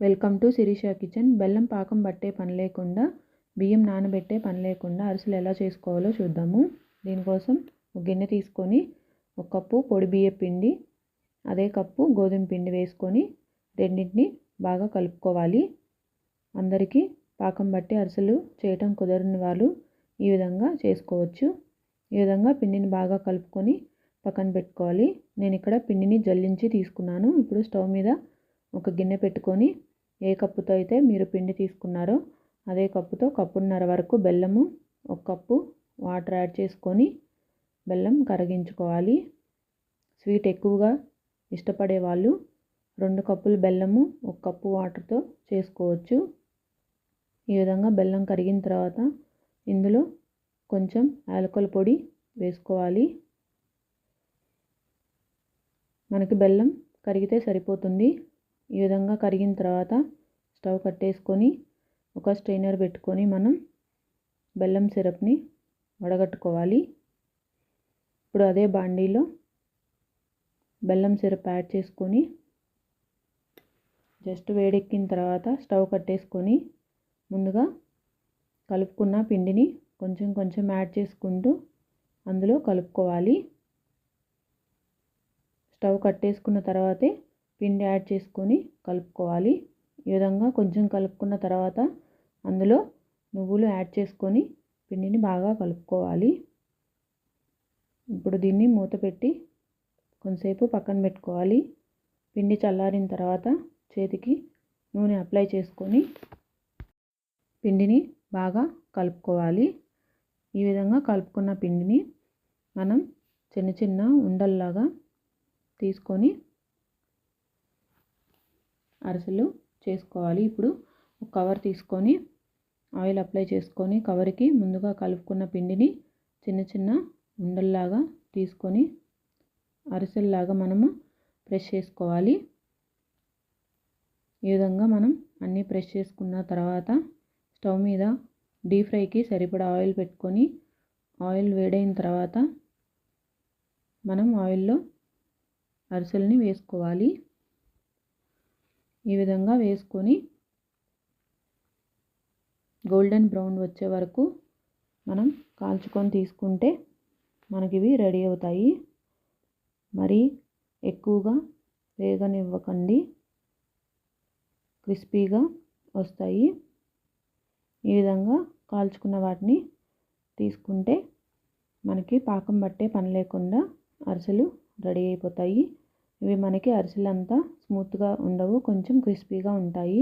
Welcome to Sirisha kitchen. బెల్లం పాకం పట్టే పని లేకుండా బియ్యం నానబెట్టే పని లేకుండా అరిసెలు ఎలా చేసుకోవాలో చూద్దాము. దీనికోసం ఒక గిన్నె తీసుకొని ఒక కప్పు పొడి బియ్య పిండి అదే కప్పు గోధుమ పిండి వేసుకొని రెండింటిని బాగా కలుపుకోవాలి. అందరికీ పాకం బట్టి అరిసెలు చేయటం కుదరని వాళ్ళు ఈ విధంగా చేసుకోవచ్చు. ఈ విధంగా పిండిని బాగా కలుపుకొని పక్కన పెట్టుకోవాలి. నేను ఇక్కడ పిండిని జల్లించి తీసుకున్నాను. ఇప్పుడు స్టవ్ మీద ఒక గిన్నె పెట్టుకొని ఏ కప్పుతో అయితే మీరు పిండి తీసుకున్నారో అదే కప్పుతో కప్పున్నర వరకు బెల్లము ఒక కప్పు వాటర్ యాడ్ చేసుకొని బెల్లం కరిగించుకోవాలి. స్వీట్ ఎక్కువగా ఇష్టపడే వాళ్ళు రెండు కప్పులు బెల్లము ఒక కప్పు వాటర్తో చేసుకోవచ్చు. ఈ విధంగా బెల్లం కరిగిన తర్వాత ఇందులో కొంచెం యాలకుల పొడి వేసుకోవాలి. మనకి బెల్లం కరిగితే సరిపోతుంది. ఈ విధంగా కరిగిన తర్వాత స్టవ్ కట్టేసుకొని ఒక స్ట్రైనర్ పెట్టుకొని మనం బెల్లం సిరప్ని వడగట్టుకోవాలి. ఇప్పుడు అదే బాండీలో బెల్లం సిరప్ యాడ్ చేసుకొని జస్ట్ వేడెక్కిన తర్వాత స్టవ్ కట్టేసుకొని ముందుగా కలుపుకున్న పిండిని కొంచెం కొంచెం యాడ్ చేసుకుంటూ అందులో కలుపుకోవాలి. స్టవ్ కట్టేసుకున్న తర్వాతే పిండి యాడ్ చేసుకొని కలుపుకోవాలి. ఈ విధంగా కొంచెం కలుపుకున్న తర్వాత అందులో నువ్వులు యాడ్ చేసుకొని పిండిని బాగా కలుపుకోవాలి. ఇప్పుడు దీన్ని మూత పెట్టి కొంతసేపు పక్కన పెట్టుకోవాలి. పిండి చల్లారిన తర్వాత చేతికి నూనె అప్లై చేసుకొని పిండిని బాగా కలుపుకోవాలి. ఈ విధంగా కలుపుకున్న పిండిని మనం చిన్న చిన్న ఉండల్లాగా తీసుకొని అరిసెలు చేసుకోవాలి. ఇప్పుడు ఒక కవర్ తీసుకొని ఆయిల్ అప్లై చేసుకొని కవర్కి ముందుగా కలుపుకున్న పిండిని చిన్న చిన్న ఉండల్లాగా తీసుకొని అరిసెల్లాగా మనము ప్రెస్ చేసుకోవాలి. ఈ విధంగా మనం అన్నీ ప్రెస్ చేసుకున్న తర్వాత స్టవ్ మీద డీప్ ఫ్రైకి సరిపడా ఆయిల్ పెట్టుకొని ఆయిల్ వేడైన తర్వాత మనం ఆయిల్లో అరిసెల్ని వేసుకోవాలి. ఈ విధంగా వేసుకొని గోల్డెన్ బ్రౌన్ వచ్చే వరకు మనం కాల్చుకొని తీసుకుంటే మనకి ఇవి రెడీ అవుతాయి. మరి ఎక్కువగా వేగనివ్వకండి. క్రిస్పీగా వస్తాయి. ఈ విధంగా కాల్చుకున్న వాటిని తీసుకుంటే మనకి పాకం పట్టే పని లేకుండా అరిసెలు రెడీ అయిపోతాయి. ఇవి మనకి అరిసెలు స్మూత్ స్మూత్గా ఉండవు కొంచెం క్రిస్పీగా ఉంటాయి.